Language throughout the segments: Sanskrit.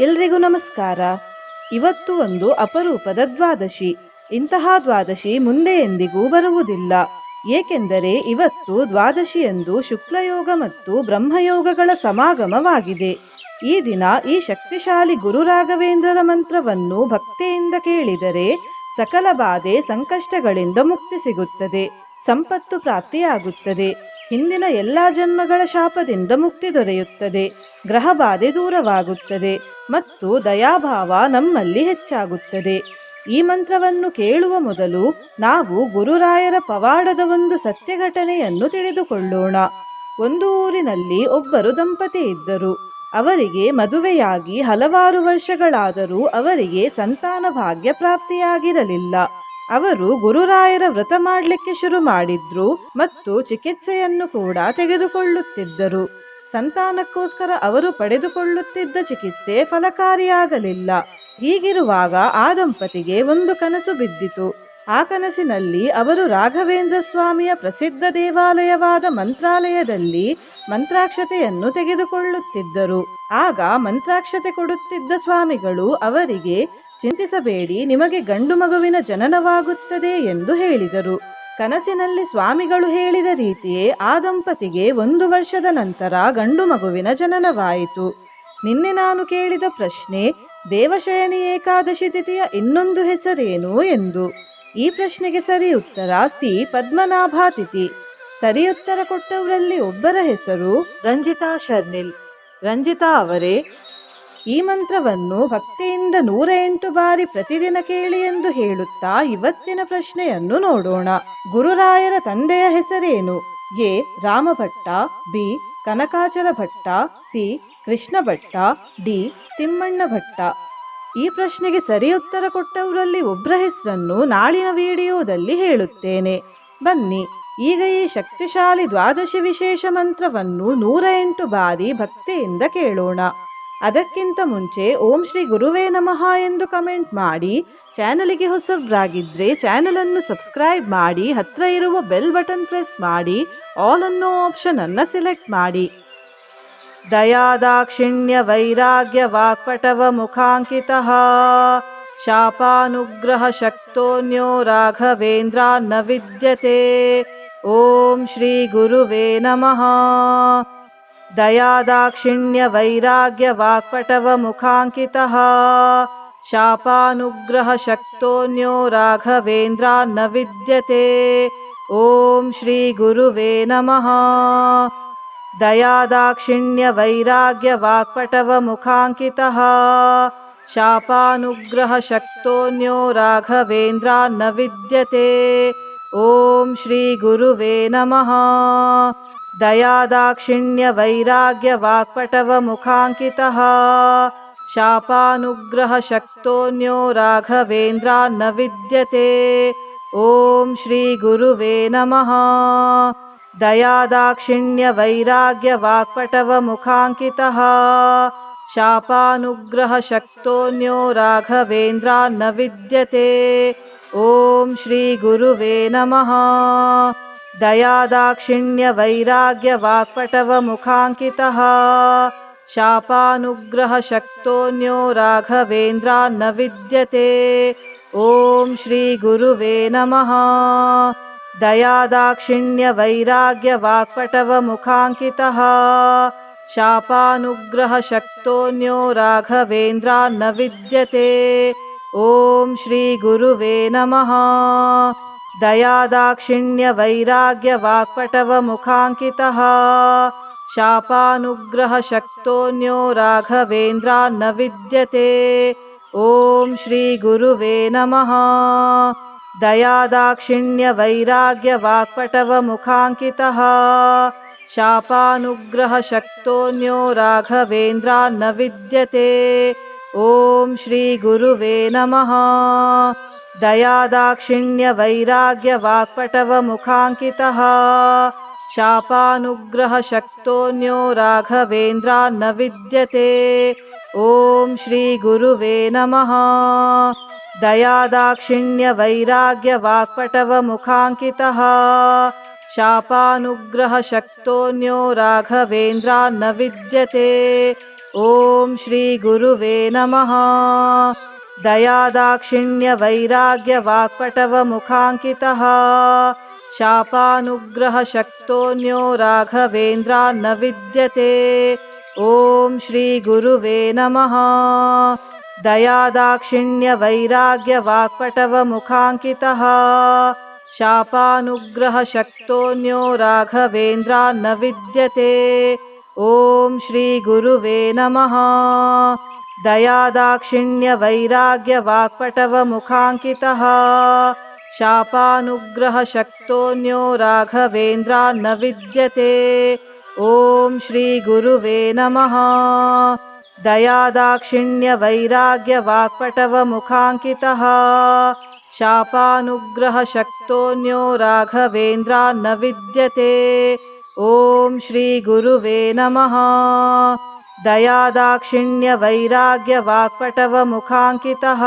ಎಲ್ರಿಗೂ ನಮಸ್ಕಾರ. ಇವತ್ತು ಒಂದು ಅಪರೂಪದ ದ್ವಾದಶಿ. ಇಂತಹ ದ್ವಾದಶಿ ಮುಂದೆ ಎಂದಿಗೂ ಬರುವುದಿಲ್ಲ. ಏಕೆಂದರೆ ಇವತ್ತು ದ್ವಾದಶಿಯಂದು ಶುಕ್ಲಯೋಗ ಮತ್ತು ಬ್ರಹ್ಮಯೋಗಗಳ ಸಮಾಗಮವಾಗಿದೆ. ಈ ದಿನ ಈ ಶಕ್ತಿಶಾಲಿ ಗುರು ರಾಘವೇಂದ್ರರ ಮಂತ್ರವನ್ನು ಭಕ್ತಿಯಿಂದ ಕೇಳಿದರೆ ಸಕಲ ಬಾಧೆ, ಸಂಕಷ್ಟಗಳಿಂದ ಮುಕ್ತಿ ಸಿಗುತ್ತದೆ. ಸಂಪತ್ತು ಪ್ರಾಪ್ತಿಯಾಗುತ್ತದೆ. ಹಿಂದಿನ ಎಲ್ಲ ಜನ್ಮಗಳ ಶಾಪದಿಂದ ಮುಕ್ತಿ ದೊರೆಯುತ್ತದೆ ಗ್ರಹ ಬಾಧೆ ದೂರವಾಗುತ್ತದೆ ಮತ್ತು ದಯಾಭಾವ ನಮ್ಮಲ್ಲಿ ಹೆಚ್ಚಾಗುತ್ತದೆ. ಈ ಮಂತ್ರವನ್ನು ಕೇಳುವ ಮೊದಲು ನಾವು ಗುರುರಾಯರ ಪವಾಡದ ಒಂದು ಸತ್ಯ ಘಟನೆಯನ್ನು ತಿಳಿದುಕೊಳ್ಳೋಣ. ಒಂದು ಊರಿನಲ್ಲಿ ಒಬ್ಬರು ದಂಪತಿ ಇದ್ದರು. ಅವರಿಗೆ ಮದುವೆಯಾಗಿ ಹಲವಾರು ವರ್ಷಗಳಾದರೂ ಅವರಿಗೆ ಸಂತಾನ ಭಾಗ್ಯ ಪ್ರಾಪ್ತಿಯಾಗಿರಲಿಲ್ಲ. ಅವರು ಗುರುರಾಯರ ವ್ರತ ಮಾಡಲಿಕ್ಕೆ ಶುರು ಮಾಡಿದ್ರು ಮತ್ತು ಚಿಕಿತ್ಸೆಯನ್ನು ಕೂಡ ತೆಗೆದುಕೊಳ್ಳುತ್ತಿದ್ದರು. ಸಂತಾನಕ್ಕೋಸ್ಕರ ಅವರು ಪಡೆದುಕೊಳ್ಳುತ್ತಿದ್ದ ಚಿಕಿತ್ಸೆ ಫಲಕಾರಿಯಾಗಲಿಲ್ಲ. ಹೀಗಿರುವಾಗ ಆ ದಂಪತಿಗೆ ಒಂದು ಕನಸು ಬಿದ್ದಿತು. ಆ ಕನಸಿನಲ್ಲಿ ಅವರು ರಾಘವೇಂದ್ರ ಸ್ವಾಮಿಯ ಪ್ರಸಿದ್ಧ ದೇವಾಲಯವಾದ ಮಂತ್ರಾಲಯದಲ್ಲಿ ಮಂತ್ರಾಕ್ಷತೆಯನ್ನು ತೆಗೆದುಕೊಳ್ಳುತ್ತಿದ್ದರು. ಆಗ ಮಂತ್ರಾಕ್ಷತೆ ಕೊಡುತ್ತಿದ್ದ ಸ್ವಾಮಿಗಳು ಅವರಿಗೆ ಚಿಂತಿಸಬೇಡಿ, ನಿಮಗೆ ಗಂಡು ಮಗುವಿನ ಜನನವಾಗುತ್ತದೆ ಎಂದು ಹೇಳಿದರು. ಕನಸಿನಲ್ಲಿ ಸ್ವಾಮಿಗಳು ಹೇಳಿದ ರೀತಿಯೇ ಆ ದಂಪತಿಗೆ ಒಂದು ವರ್ಷದ ನಂತರ ಗಂಡು ಮಗುವಿನ ಜನನವಾಯಿತು. ನಿನ್ನೆ ನಾನು ಕೇಳಿದ ಪ್ರಶ್ನೆ, ದೇವಶಯನಿ ಏಕಾದಶಿ ತಿಥಿಯ ಇನ್ನೊಂದು ಹೆಸರೇನು ಎಂದು. ಈ ಪ್ರಶ್ನೆಗೆ ಸರಿ ಉತ್ತರ, ಸಿ ಪದ್ಮನಾಭಾತಿಥಿ ಸರಿ ಉತ್ತರ ಕೊಟ್ಟವರಲ್ಲಿ ಒಬ್ಬರ ಹೆಸರು ರಂಜಿತಾ ಶರ್ನಿಲ್. ರಂಜಿತಾ ಅವರೇ ಈ ಮಂತ್ರವನ್ನು ಭಕ್ತಿಯಿಂದ ನೂರ ಎಂಟು ಬಾರಿ ಪ್ರತಿದಿನ ಕೇಳಿ ಎಂದು ಹೇಳುತ್ತಾ ಇವತ್ತಿನ ಪ್ರಶ್ನೆಯನ್ನು ನೋಡೋಣ. ಗುರುರಾಯರ ತಂದೆಯ ಹೆಸರೇನು? A. Ramabhatta, B. Kanakachala Bhatta C. Krishna Bhatta D. Timmanna Bhatta ಈ ಪ್ರಶ್ನೆಗೆ ಸರಿ ಉತ್ತರ ಕೊಟ್ಟವರಲ್ಲಿ ಒಬ್ಬರ ಹೆಸರನ್ನು ನಾಳಿನ ವಿಡಿಯೋದಲ್ಲಿ ಹೇಳುತ್ತೇನೆ. ಬನ್ನಿ, ಈಗ ಈ ಶಕ್ತಿಶಾಲಿ ದ್ವಾದಶಿ ವಿಶೇಷ ಮಂತ್ರವನ್ನು ನೂರ ಎಂಟು ಬಾರಿ ಭಕ್ತಿಯಿಂದ ಕೇಳೋಣ. ಅದಕ್ಕಿಂತ ಮುಂಚೆ ಓಂ ಶ್ರೀ ಗುರುವೇ ನಮಃ ಎಂದು ಕಮೆಂಟ್ ಮಾಡಿ, ಚಾನಲಿಗೆ ಹೊಸಬ್ರಾಗಿದ್ದರೆ ಚಾನಲನ್ನು ಸಬ್ಸ್ಕ್ರೈಬ್ ಮಾಡಿ, ಹತ್ರ ಇರುವ ಬೆಲ್ ಬಟನ್ ಪ್ರೆಸ್ ಮಾಡಿ, ಆಲ್ ಅನ್ನೋ ಆಪ್ಷನ್ ಅನ್ನು ಸೆಲೆಕ್ಟ್ ಮಾಡಿ. ದಯಾದಾಕ್ಷಿಣ್ಯ ವೈರಾಗ್ಯ ವಾಕ್ಪಟವ ಮುಖಾಂಕಿತ. ಶಾಪಾನುಗ್ರಹ ಶಕ್ತೋನ್ಯೋ ರಾಘವೇಂದ್ರ ನ ವಿದ್ಯತೆ. ಓಂ ಶ್ರೀ ಗುರುವೇ ನಮಃ. दयादाक्षिण्यवैराग्यवाक्पटवमुखाङ्कितः। शापानुग्रहशक्तोऽन्यो राघवेन्द्रान्न विद्यते। ॐ श्रीगुरुवे नमः। दयादाक्षिण्यवैराग्यवाक्पटवमुखाङ्कितः। शापानुग्रहशक्तोऽन्यो राघवेन्द्रान्न विद्यते। ॐ श्रीगुरुवे नमः। दयादाक्षिण्यवैराग्यवाक्पटवमुखाङ्कितः। शापानुग्रहशक्तोऽन्यो राघवेन्द्रान्न विद्यते। ॐ श्रीगुरुवे नमः। दयादाक्षिण्यवैराग्यवाक्पटवमुखाङ्कितः। शापानुग्रहशक्तोऽन्यो राघवेन्द्रान्न विद्यते। ॐ श्रीगुरुवे नमः। दयादाक्षिण्यवैराग्यवाक्पटवमुखाङ्कितः। शापानुग्रहशक्तोऽन्यो राघवेन्द्रान्न विद्यते। ॐ श्रीगुरुवे नमः। दयादाक्षिण्यवैराग्यवाक्पटवमुखाङ्कितः। शापानुग्रहशक्तोऽन्यो राघवेन्द्रान्न विद्यते। ॐ श्रीगुरुवे नमः। दयादाक्षिण्यवैराग्यवाक्पटवमुखाङ्कितः। शापानुग्रहशक्तोऽन्यो राघवेन्द्रान्न विद्यते। ॐ श्रीगुरुवे नमः। दयादाक्षिण्यवैराग्यवाक्पटवमुखाङ्कितः। शापानुग्रहशक्तोऽन्यो राघवेन्द्रान्न विद्यते। ॐ श्रीगुरुवे नमः। दयादाक्षिण्यवैराग्यवाक्पटवमुखाङ्कितः। शापानुग्रहशक्तोऽन्यो राघवेन्द्रान्न विद्यते। ॐ श्रीगुरुवे नमः। दयादाक्षिण्यवैराग्यवाक्पटवमुखाङ्कितः। शापानुग्रहशक्तोऽन्यो राघवेन्द्रान्न विद्यते। ॐ श्रीगुरुवे नमः। दयादाक्षिण्यवैराग्यवाक्पटवमुखाङ्कितः। शापानुग्रहशक्तोऽन्यो राघवेन्द्रान्न विद्यते। ॐ श्रीगुरुवे नमः। दयादाक्षिण्यवैराग्यवाक्पटवमुखाङ्कितः। शापानुग्रहशक्तोऽन्यो राघवेन्द्रान्न विद्यते। ॐ श्रीगुरुवे नमः दयादाक्षिण्यवैराग्यवाक्पटवमुखाङ्कितः। शापानुग्रहशक्तोऽन्यो राघवेन्द्रान्न विद्यते। ॐ श्रीगुरुवे नमः। दयादाक्षिण्यवैराग्यवाक्पटवमुखाङ्कितः। शापानुग्रहशक्तोऽन्यो राघवेन्द्रान्न विद्यते। ॐ श्रीगुरुवे नमः दयादाक्षिण्यवैराग्यवाक्पटवमुखाङ्कितः।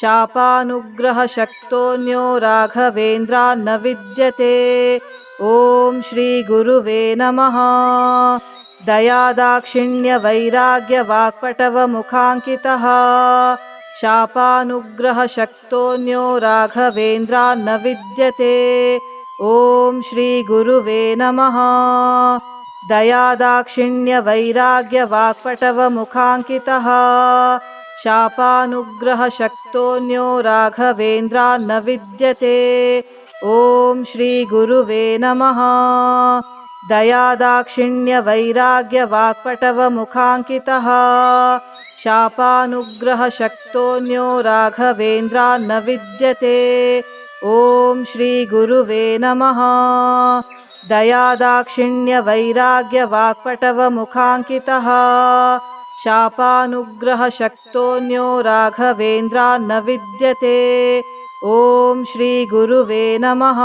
शापानुग्रहशक्तोऽन्यो राघवेन्द्रान्न विद्यते। ॐ श्रीगुरुवे नमः। दयादाक्षिण्यवैराग्यवाक्पटवमुखाङ्कितः। शापानुग्रहशक्तोऽन्यो राघवेन्द्रान्न विद्यते। ॐ श्रीगुरुवे नमः दयादाक्षिण्यवैराग्यवाक्पटवमुखाङ्कितः। शापानुग्रहशक्तोऽन्यो राघवेन्द्रान्न विद्यते। ॐ श्रीगुरुवे नमः। दयादाक्षिण्यवैराग्यवाक्पटवमुखाङ्कितः। शापानुग्रहशक्तोऽन्यो राघवेन्द्रान्न विद्यते। ॐ श्रीगुरुवे नमः दयादाक्षिण्यवैराग्यवाक्पटवमुखाङ्कितः। शापानुग्रहशक्तोऽन्यो राघवेन्द्रान्न विद्यते। ॐ श्रीगुरुवे नमः।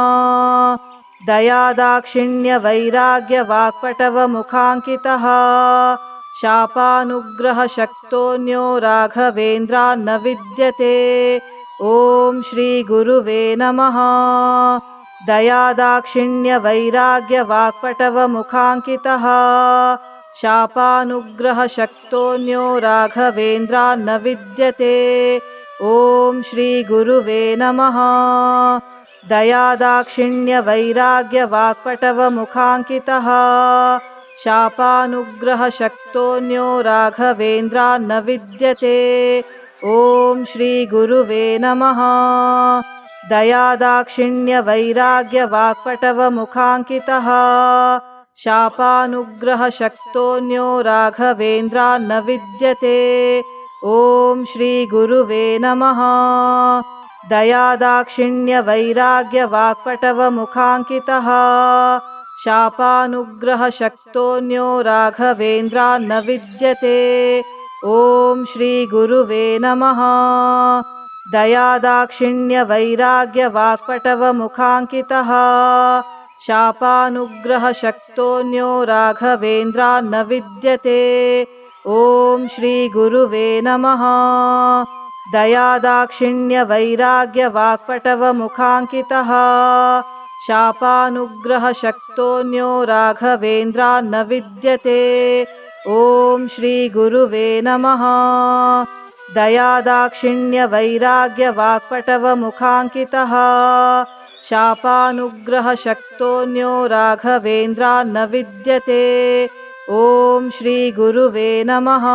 दयादाक्षिण्यवैराग्यवाक्पटवमुखाङ्कितः। शापानुग्रहशक्तोऽन्यो राघवेन्द्रान्न विद्यते। ॐ श्रीगुरुवे नमः दयादाक्षिण्यवैराग्यवाक्पटवमुखाङ्कितः। शापानुग्रहशक्तोऽन्यो राघवेन्द्रान्न विद्यते। ॐ श्रीगुरुवे नमः। दयादाक्षिण्यवैराग्यवाक्पटवमुखाङ्कितः। शापानुग्रहशक्तोऽन्यो राघवेन्द्रान्न विद्यते। ॐ श्रीगुरुवे नमः दयादाक्षिण्यवैराग्यवाक्पटवमुखाङ्कितः। शापानुग्रहशक्तोऽन्यो राघवेन्द्रान्न विद्यते। ॐ श्रीगुरुवे नमः। दयादाक्षिण्यवैराग्यवाक्पटवमुखाङ्कितः। शापानुग्रहशक्तोऽन्यो राघवेन्द्रान्न विद्यते। ॐ श्रीगुरुवे नमः दयादाक्षिण्यवैराग्यवाक्पटवमुखाङ्कितः। शापानुग्रहशक्तोऽन्यो राघवेन्द्रान्न विद्यते। ॐ श्रीगुरुवे नमः। दयादाक्षिण्यवैराग्यवाक्पटवमुखाङ्कितः। शापानुग्रहशक्तोऽन्यो राघवेन्द्रान्न विद्यते। ॐ श्रीगुरुवे नमः दयादाक्षिण्यवैराग्यवाक्पटवमुखाङ्कितः। शापानुग्रहशक्तोऽन्यो राघवेन्द्रान्न विद्यते। ॐ श्रीगुरुवे नमः।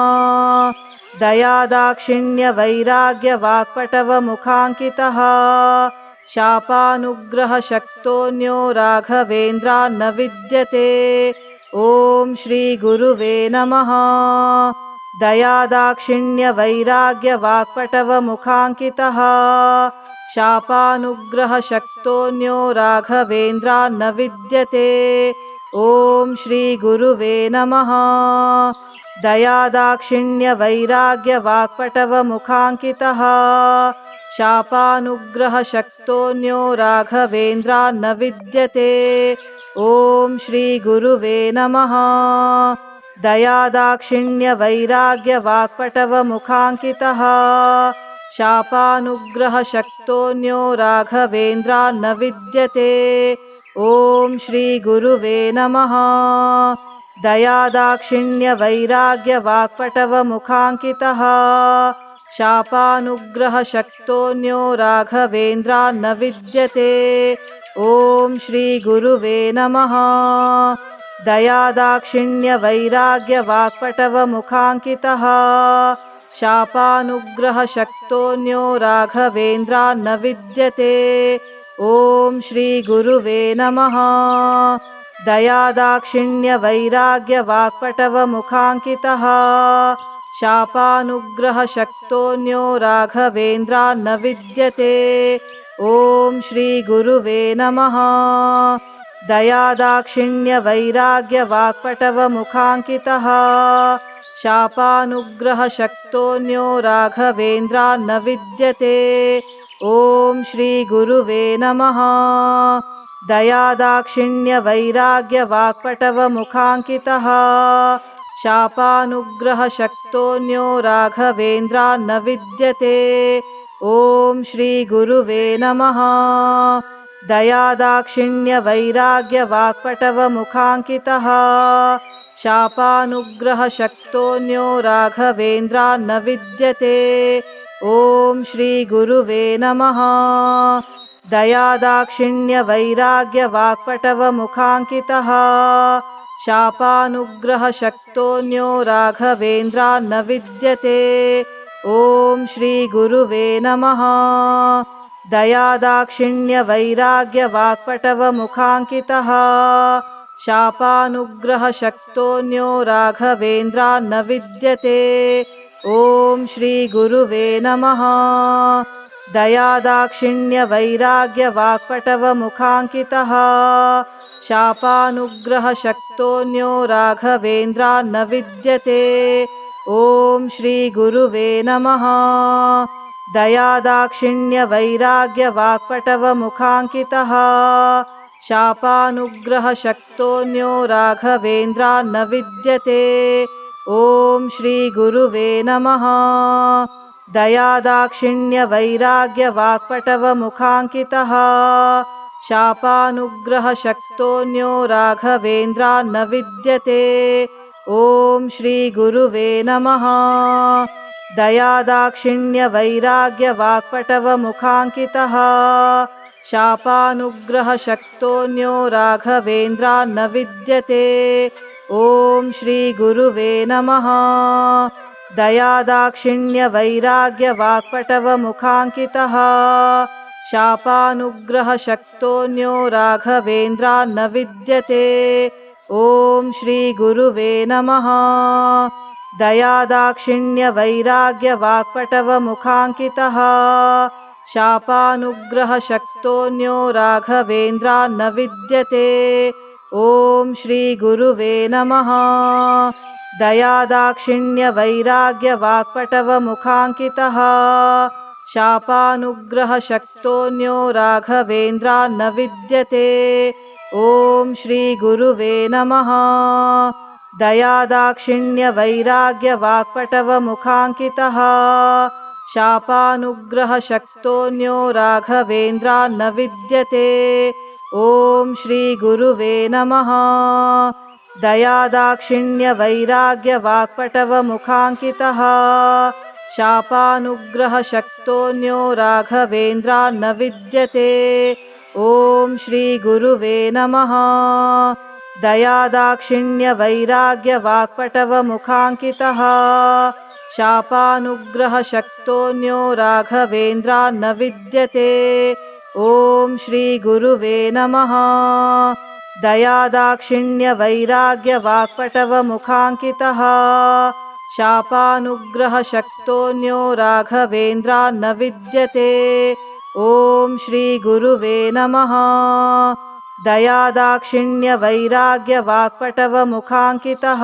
दयादाक्षिण्यवैराग्यवाक्पटवमुखाङ्कितः। शापानुग्रहशक्तोऽन्यो राघवेन्द्रान्न विद्यते। ॐ श्रीगुरुवे नमः दयादाक्षिण्यवैराग्यवाक्पटवमुखाङ्कितः। शापानुग्रहशक्तोऽन्यो राघवेन्द्रान्न विद्यते। ॐ श्रीगुरुवे नमः। दयादाक्षिण्यवैराग्यवाक्पटवमुखाङ्कितः। शापानुग्रहशक्तोऽन्यो राघवेन्द्रान्न विद्यते। ॐ श्रीगुरुवे नमः दयादाक्षिण्यवैराग्यवाक्पटवमुखाङ्कितः। शापानुग्रहशक्तोऽन्यो राघवेन्द्रान्न विद्यते। ॐ श्रीगुरुवे नमः। दयादाक्षिण्यवैराग्यवाक्पटवमुखाङ्कितः। शापानुग्रहशक्तोऽन्यो राघवेन्द्रान्न विद्यते। ॐ श्रीगुरुवे नमः दयादाक्षिण्यवैराग्यवाक्पटवमुखाङ्कितः। शापानुग्रहशक्तोऽन्यो राघवेन्द्रान्न विद्यते। ॐ श्रीगुरुवे नमः। दयादाक्षिण्यवैराग्यवाक्पटवमुखाङ्कितः। शापानुग्रहशक्तोऽन्यो राघवेन्द्रान्न विद्यते। ॐ श्रीगुरुवे नमः दयादाक्षिण्यवैराग्यवाक्पटवमुखाङ्कितः। शापानुग्रहशक्तोऽन्यो राघवेन्द्रान्न विद्यते। ॐ श्रीगुरुवे नमः। दयादाक्षिण्यवैराग्यवाक्पटवमुखाङ्कितः। शापानुग्रहशक्तोऽन्यो राघवेन्द्रान्न विद्यते। ॐ श्रीगुरुवे नमः दयादाक्षिण्यवैराग्यवाक्पटवमुखाङ्कितः। शापानुग्रहशक्तोऽन्यो राघवेन्द्रान्न विद्यते। ॐ श्रीगुरुवे नमः। दयादाक्षिण्यवैराग्यवाक्पटवमुखाङ्कितः। शापानुग्रहशक्तोऽन्यो राघवेन्द्रान्न विद्यते। ॐ श्रीगुरुवे नमः दयादाक्षिण्यवैराग्यवाक्पटवमुखाङ्कितः। शापानुग्रहशक्तोऽन्यो राघवेन्द्रान्न विद्यते। ॐ श्रीगुरुवे नमः। दयादाक्षिण्यवैराग्यवाक्पटवमुखाङ्कितः। शापानुग्रहशक्तोऽन्यो राघवेन्द्रान्न विद्यते। ॐ श्रीगुरुवे नमः दयादाक्षिण्यवैराग्यवाक्पटवमुखाङ्कितः। शापानुग्रहशक्तोऽन्यो राघवेन्द्रान्न विद्यते। ॐ श्रीगुरुवे नमः। दयादाक्षिण्यवैराग्यवाक्पटवमुखाङ्कितः। शापानुग्रहशक्तोऽन्यो राघवेन्द्रान्न विद्यते। ॐ श्रीगुरुवे नमः दयादाक्षिण्यवैराग्यवाक्पटवमुखाङ्कितः। शापानुग्रहशक्तोऽन्यो राघवेन्द्रान्न विद्यते। ॐ श्रीगुरुवे नमः। दयादाक्षिण्यवैराग्यवाक्पटवमुखाङ्कितः। शापानुग्रहशक्तोऽन्यो राघवेन्द्रान्न विद्यते। ॐ श्रीगुरुवे नमः दयादाक्षिण्यवैराग्यवाक्पटवमुखाङ्कितः। शापानुग्रहशक्तोऽन्यो राघवेन्द्रान्न विद्यते। ॐ श्रीगुरुवे नमः। दयादाक्षिण्यवैराग्यवाक्पटवमुखाङ्कितः। शापानुग्रहशक्तोऽन्यो राघवेन्द्रान्न विद्यते। ॐ श्रीगुरुवे नमः दयादाक्षिण्यवैराग्यवाक्पटवमुखाङ्कितः। शापानुग्रहशक्तोऽन्यो राघवेन्द्रान्न विद्यते। ॐ श्रीगुरुवे नमः। दयादाक्षिण्यवैराग्यवाक्पटवमुखाङ्कितः। शापानुग्रहशक्तोऽन्यो राघवेन्द्रान्न विद्यते। ॐ श्रीगुरुवे नमः दयादाक्षिण्यवैराग्यवाक्पटवमुखाङ्कितः। शापानुग्रहशक्तोऽन्यो राघवेन्द्रान्न विद्यते। ॐ श्रीगुरुवे नमः। दयादाक्षिण्यवैराग्यवाक्पटवमुखाङ्कितः। शापानुग्रहशक्तोऽन्यो राघवेन्द्रान्न विद्यते। ॐ श्रीगुरुवे नमः दयादाक्षिण्यवैराग्यवाक्पटवमुखाङ्कितः।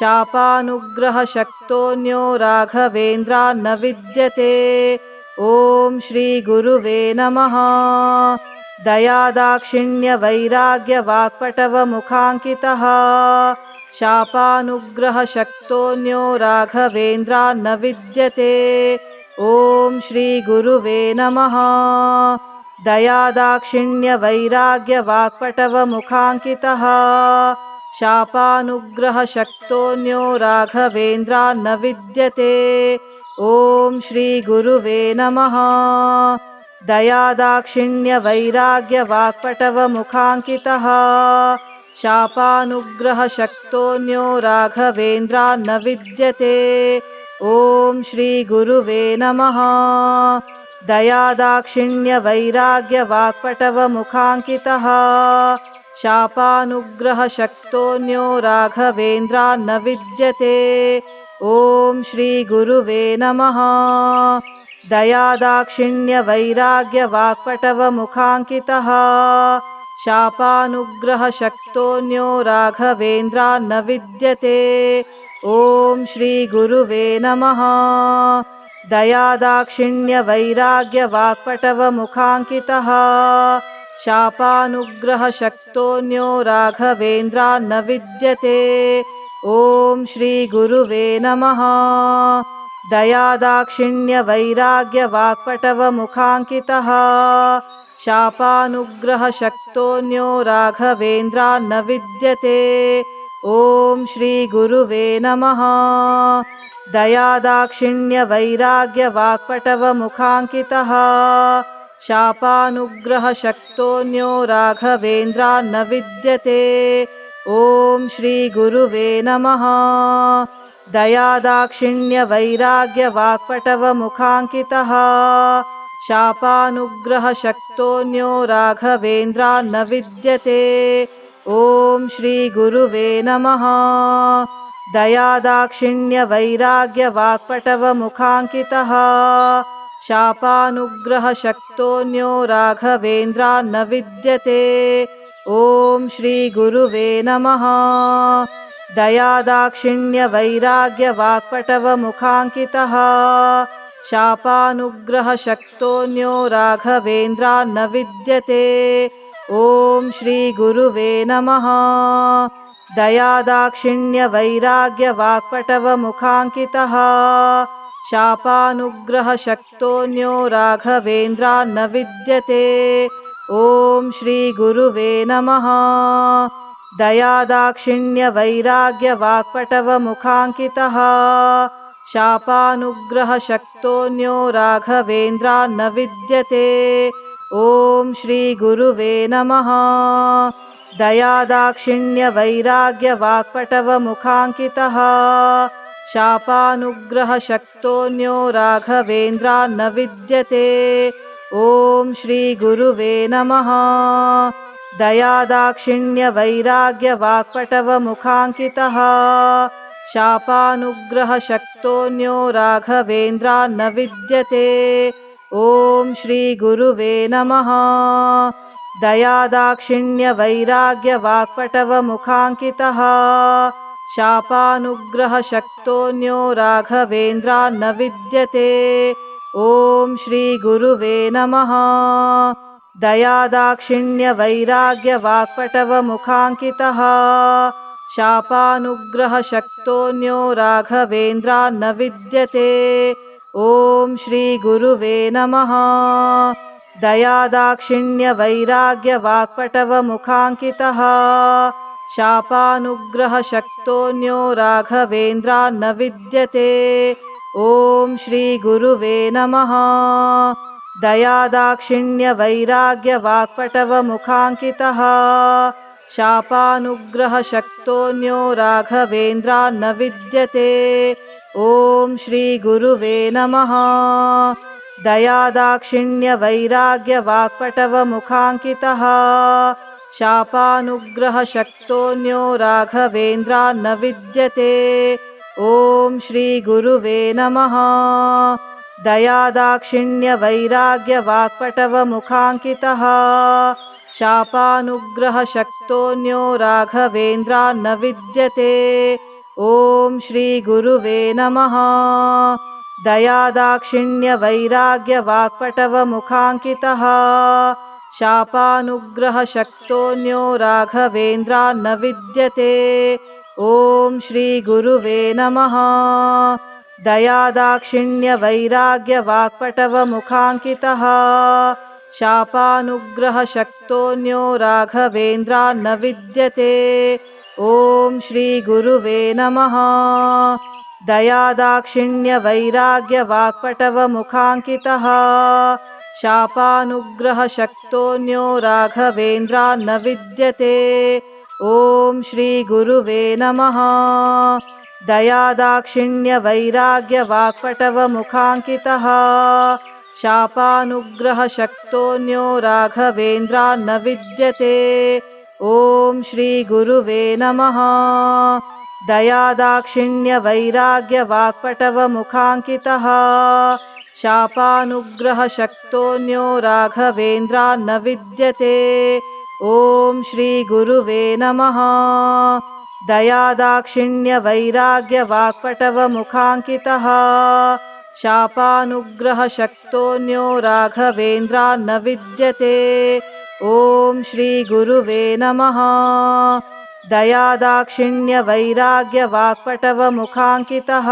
शापानुग्रहशक्तोऽन्यो राघवेन्द्रान्न विद्यते। ॐ श्रीगुरुवे नमः। दयादाक्षिण्यवैराग्यवाक्पटवमुखाङ्कितः। शापानुग्रहशक्तोऽन्यो राघवेन्द्रान्न विद्यते। ॐ श्रीगुरुवे नमः दयादाक्षिण्यवैराग्यवाक्पटवमुखाङ्कितः। शापानुग्रहशक्तोऽन्यो राघवेन्द्रान्न विद्यते। ॐ श्रीगुरुवे नमः। दयादाक्षिण्यवैराग्यवाक्पटवमुखाङ्कितः। शापानुग्रहशक्तोऽन्यो राघवेन्द्रान्न विद्यते। ॐ श्रीगुरुवे नमः दयादाक्षिण्यवैराग्यवाक्पटवमुखाङ्कितः। शापानुग्रहशक्तोऽन्यो राघवेन्द्रान्न विद्यते। ॐ श्रीगुरुवे नमः। दयादाक्षिण्यवैराग्यवाक्पटवमुखाङ्कितः। शापानुग्रहशक्तोऽन्यो राघवेन्द्रान्न विद्यते। ॐ श्रीगुरुवे नमः दयादाक्षिण्यवैराग्यवाक्पटवमुखाङ्कितः। शापानुग्रहशक्तोऽन्यो राघवेन्द्रान्न विद्यते। ॐ श्रीगुरुवे नमः। दयादाक्षिण्यवैराग्यवाक्पटवमुखाङ्कितः। शापानुग्रहशक्तोऽन्यो राघवेन्द्रान्न विद्यते। ॐ श्रीगुरुवे नमः दयादाक्षिण्यवैराग्यवाक्पटवमुखाङ्कितः। शापानुग्रहशक्तोऽन्यो राघवेन्द्रान्न विद्यते। ॐ श्रीगुरुवे नमः। दयादाक्षिण्यवैराग्यवाक्पटवमुखाङ्कितः। शापानुग्रहशक्तोऽन्यो राघवेन्द्रान्न विद्यते। ॐ श्रीगुरुवे नमः दयादाक्षिण्यवैराग्यवाक्पटवमुखाङ्कितः। शापानुग्रहशक्तोऽन्यो राघवेन्द्रान्न विद्यते। ॐ श्रीगुरुवे नमः। दयादाक्षिण्यवैराग्यवाक्पटवमुखाङ्कितः। शापानुग्रहशक्तोऽन्यो राघवेन्द्रान्न विद्यते। ॐ श्रीगुरुवे नमः दयादाक्षिण्यवैराग्यवाक्पटवमुखाङ्कितः। शापानुग्रहशक्तोऽन्यो राघवेन्द्रान्न विद्यते। ॐ श्रीगुरुवे नमः। दयादाक्षिण्यवैराग्यवाक्पटवमुखाङ्कितः। शापानुग्रहशक्तोऽन्यो राघवेन्द्रान्न विद्यते। ॐ श्रीगुरुवे नमः दयादाक्षिण्यवैराग्यवाक्पटवमुखाङ्कितः। शापानुग्रहशक्तोऽन्यो राघवेन्द्रान्न विद्यते। ॐ श्रीगुरुवे नमः। दयादाक्षिण्यवैराग्यवाक्पटवमुखाङ्कितः। शापानुग्रहशक्तोऽन्यो राघवेन्द्रान्न विद्यते। ॐ श्रीगुरुवे नमः दयादाक्षिण्यवैराग्यवाक्पटवमुखाङ्कितः। शापानुग्रहशक्तोऽन्यो राघवेन्द्रान्न विद्यते। ॐ श्रीगुरुवे नमः। दयादाक्षिण्यवैराग्यवाक्पटवमुखाङ्कितः। शापानुग्रहशक्तोऽन्यो राघवेन्द्रान्न विद्यते। ॐ श्रीगुरुवे नमः दयादाक्षिण्यवैराग्यवाक्पटवमुखाङ्कितः। शापानुग्रहशक्तोऽन्यो राघवेन्द्रान्न विद्यते। ॐ श्रीगुरुवे नमः। दयादाक्षिण्यवैराग्यवाक्पटवमुखाङ्कितः। शापानुग्रहशक्तोऽन्यो राघवेन्द्रान्न विद्यते। ॐ श्रीगुरुवे नमः दयादाक्षिण्यवैराग्यवाक्पटवमुखाङ्कितः। शापानुग्रहशक्तोऽन्यो राघवेन्द्रान्न विद्यते। ॐ श्रीगुरुवे नमः। दयादाक्षिण्यवैराग्यवाक्पटवमुखाङ्कितः। शापानुग्रहशक्तोऽन्यो राघवेन्द्रान्न विद्यते। ॐ श्रीगुरुवे नमः दयादाक्षिण्यवैराग्यवाक्पटवमुखाङ्कितः। शापानुग्रहशक्तोऽन्यो राघवेन्द्रान्न विद्यते। ॐ श्रीगुरुवे नमः। दयादाक्षिण्यवैराग्यवाक्पटवमुखाङ्कितः। शापानुग्रहशक्तोऽन्यो राघवेन्द्रान्न विद्यते। ॐ श्रीगुरुवे नमः दयादाक्षिण्यवैराग्यवाक्पटवमुखाङ्कितः। शापानुग्रहशक्तोऽन्यो राघवेन्द्रान्न विद्यते। ॐ श्रीगुरुवे नमः। दयादाक्षिण्यवैराग्यवाक्पटवमुखाङ्कितः। शापानुग्रहशक्तोऽन्यो राघवेन्द्रान्न विद्यते। ॐ श्रीगुरुवे नमः दयादाक्षिण्यवैराग्यवाक्पटवमुखाङ्कितः। शापानुग्रहशक्तोऽन्यो राघवेन्द्रान्न विद्यते। ॐ श्रीगुरुवे नमः। दयादाक्षिण्यवैराग्यवाक्पटवमुखाङ्कितः। शापानुग्रहशक्तोऽन्यो राघवेन्द्रान्न विद्यते। ॐ श्रीगुरुवे नमः दयादाक्षिण्यवैराग्यवाक्पटवमुखाङ्कितः।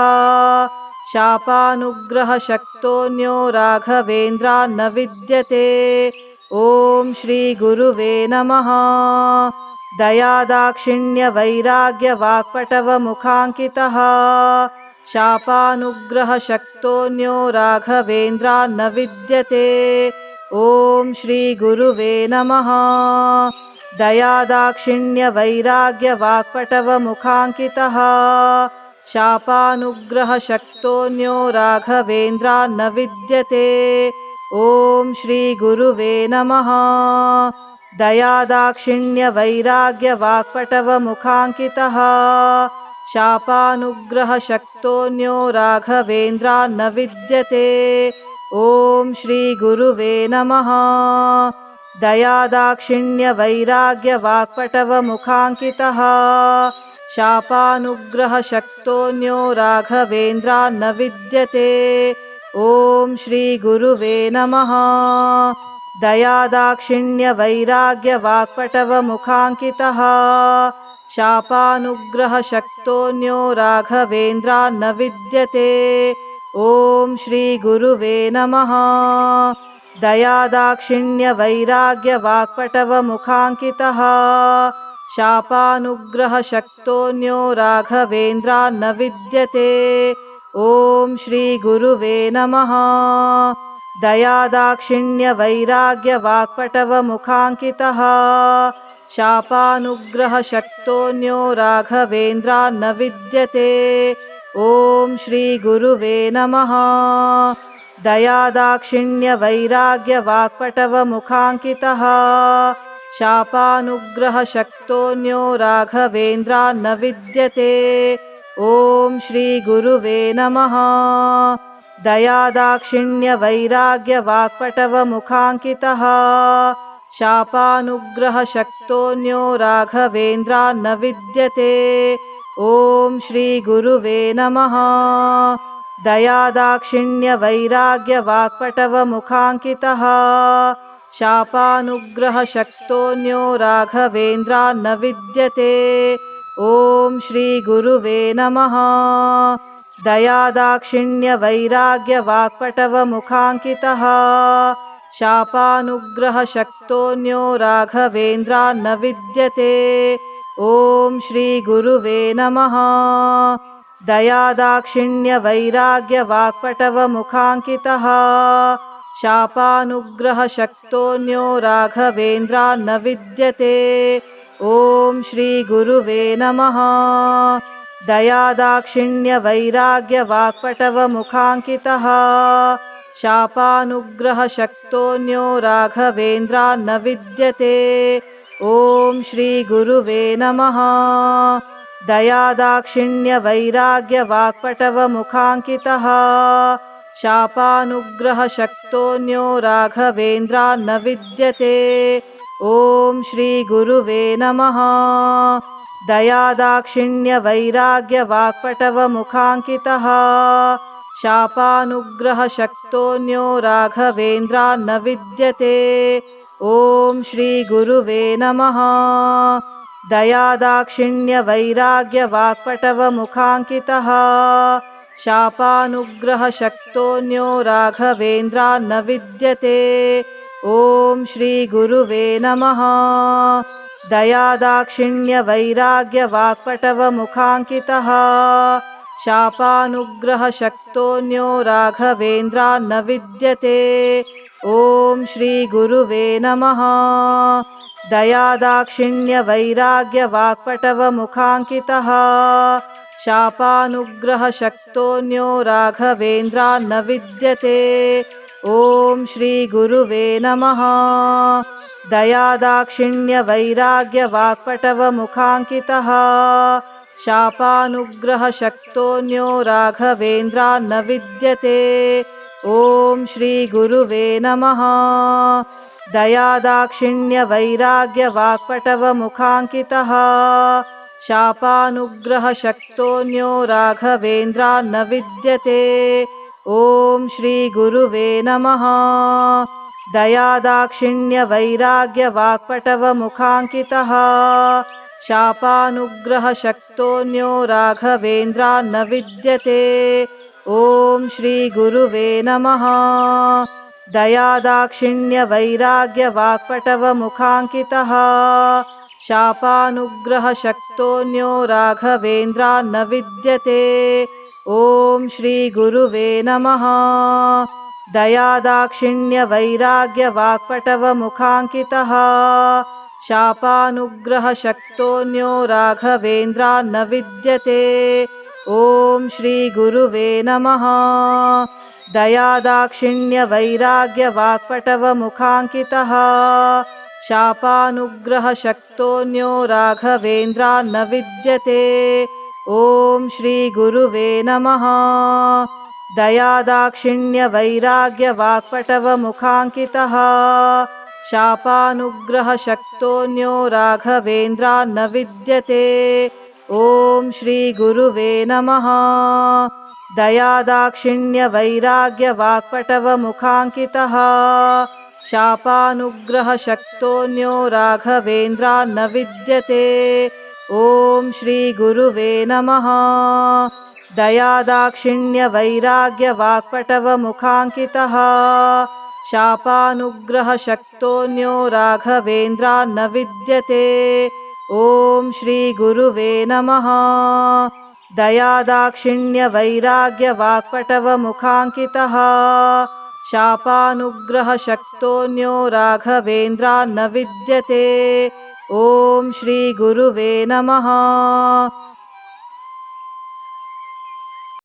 शापानुग्रहशक्तोऽन्यो राघवेन्द्रान्न विद्यते। ॐ श्रीगुरुवे नमः। दयादाक्षिण्यवैराग्यवाक्पटवमुखाङ्कितः। शापानुग्रहशक्तोऽन्यो राघवेन्द्रान्न विद्यते। ॐ श्रीगुरुवे नमः दयादाक्षिण्यवैराग्यवाक्पटवमुखाङ्कितः। शापानुग्रहशक्तोऽन्यो राघवेन्द्रान्न विद्यते। ॐ श्रीगुरुवे नमः। दयादाक्षिण्यवैराग्यवाक्पटवमुखाङ्कितः। शापानुग्रहशक्तोऽन्यो राघवेन्द्रान्न विद्यते। ॐ श्रीगुरुवे नमः दयादाक्षिण्यवैराग्यवाक्पटवमुखाङ्कितः। शापानुग्रहशक्तोऽन्यो राघवेन्द्रान्न विद्यते। ॐ श्रीगुरुवे नमः। दयादाक्षिण्यवैराग्यवाक्पटवमुखाङ्कितः। शापानुग्रहशक्तोऽन्यो राघवेन्द्रान्न विद्यते। ॐ श्रीगुरुवे नमः दयादाक्षिण्यवैराग्यवाक्पटवमुखाङ्कितः। शापानुग्रहशक्तोऽन्यो राघवेन्द्रान्न विद्यते। ॐ श्रीगुरुवे नमः। दयादाक्षिण्यवैराग्यवाक्पटवमुखाङ्कितः। शापानुग्रहशक्तोऽन्यो राघवेन्द्रान्न विद्यते। ॐ श्रीगुरुवे नमः दयादाक्षिण्यवैराग्यवाक्पटवमुखाङ्कितः। शापानुग्रहशक्तोऽन्यो राघवेन्द्रान्न विद्यते। ॐ श्रीगुरुवे नमः। दयादाक्षिण्यवैराग्यवाक्पटवमुखाङ्कितः। शापानुग्रहशक्तोऽन्यो राघवेन्द्रान्न विद्यते। ॐ श्रीगुरुवे नमः दयादाक्षिण्यवैराग्यवाक्पटवमुखाङ्कितः। शापानुग्रहशक्तोऽन्यो राघवेन्द्रान्न विद्यते। ॐ श्रीगुरुवे नमः। दयादाक्षिण्यवैराग्यवाक्पटवमुखाङ्कितः। शापानुग्रहशक्तोऽन्यो राघवेन्द्रान्न विद्यते। ॐ श्रीगुरुवे नमः दयादाक्षिण्यवैराग्यवाक्पटवमुखाङ्कितः। शापानुग्रहशक्तोऽन्यो राघवेन्द्रान्न विद्यते। ॐ श्रीगुरुवे नमः। दयादाक्षिण्यवैराग्यवाक्पटवमुखाङ्कितः। शापानुग्रहशक्तोऽन्यो राघवेन्द्रान्न विद्यते। ॐ श्रीगुरुवे नमः दयादाक्षिण्यवैराग्यवाक्पटवमुखाङ्कितः। शापानुग्रहशक्तोऽन्यो राघवेन्द्रान्न विद्यते। ॐ श्रीगुरुवे नमः। दयादाक्षिण्यवैराग्यवाक्पटवमुखाङ्कितः। शापानुग्रहशक्तोऽन्यो राघवेन्द्रान्न विद्यते। ॐ श्रीगुरुवे नमः दयादाक्षिण्यवैराग्यवाक्पटवमुखाङ्कितः। शापानुग्रहशक्तोऽन्यो राघवेन्द्रान्न विद्यते। ॐ श्रीगुरुवे नमः। दयादाक्षिण्यवैराग्यवाक्पटवमुखाङ्कितः। शापानुग्रहशक्तोऽन्यो राघवेन्द्रान्न विद्यते। ॐ श्रीगुरुवे नमः दयादाक्षिण्यवैराग्यवाक्पटवमुखाङ्कितः। शापानुग्रहशक्तोऽन्यो राघवेन्द्रान्न विद्यते। ॐ श्रीगुरुवे नमः। दयादाक्षिण्यवैराग्यवाक्पटवमुखाङ्कितः। शापानुग्रहशक्तोऽन्यो राघवेन्द्रान्न विद्यते। ॐ श्रीगुरुवे नमः दयादाक्षिण्यवैराग्यवाक्पटवमुखाङ्कितः। शापानुग्रहशक्तोऽन्यो राघवेन्द्रान्न विद्यते। ॐ श्रीगुरुवे नमः। दयादाक्षिण्यवैराग्यवाक्पटवमुखाङ्कितः। शापानुग्रहशक्तोऽन्यो राघवेन्द्रान्न विद्यते। ॐ श्रीगुरुवे नमः दयादाक्षिण्यवैराग्यवाक्पटवमुखाङ्कितः। शापानुग्रहशक्तोऽन्यो राघवेन्द्रान्न विद्यते। ॐ श्रीगुरुवे नमः। दयादाक्षिण्यवैराग्यवाक्पटवमुखाङ्कितः। शापानुग्रहशक्तोऽन्यो राघवेन्द्रान्न विद्यते। ॐ श्रीगुरुवे नमः दयादाक्षिण्यवैराग्यवाक्पटवमुखाङ्कितः। शापानुग्रहशक्तोऽन्यो राघवेन्द्रान्न विद्यते। ॐ श्रीगुरुवे नमः। दयादाक्षिण्यवैराग्यवाक्पटवमुखाङ्कितः। शापानुग्रहशक्तोऽन्यो राघवेन्द्रान्न विद्यते। ॐ श्रीगुरुवे नमः दयादाक्षिण्यवैराग्यवाक्पटवमुखाङ्कितः। शापानुग्रहशक्तोऽन्यो राघवेन्द्रान्न विद्यते। ॐ श्रीगुरुवे नमः। दयादाक्षिण्यवैराग्यवाक्पटवमुखाङ्कितः। शापानुग्रहशक्तोऽन्यो राघवेन्द्रान्न विद्यते। ॐ श्रीगुरुवे नमः दयादाक्षिण्यवैराग्यवाक्पटवमुखाङ्कितः। शापानुग्रहशक्तोऽन्यो राघवेन्द्रान्न विद्यते। ॐ श्रीगुरुवे नमः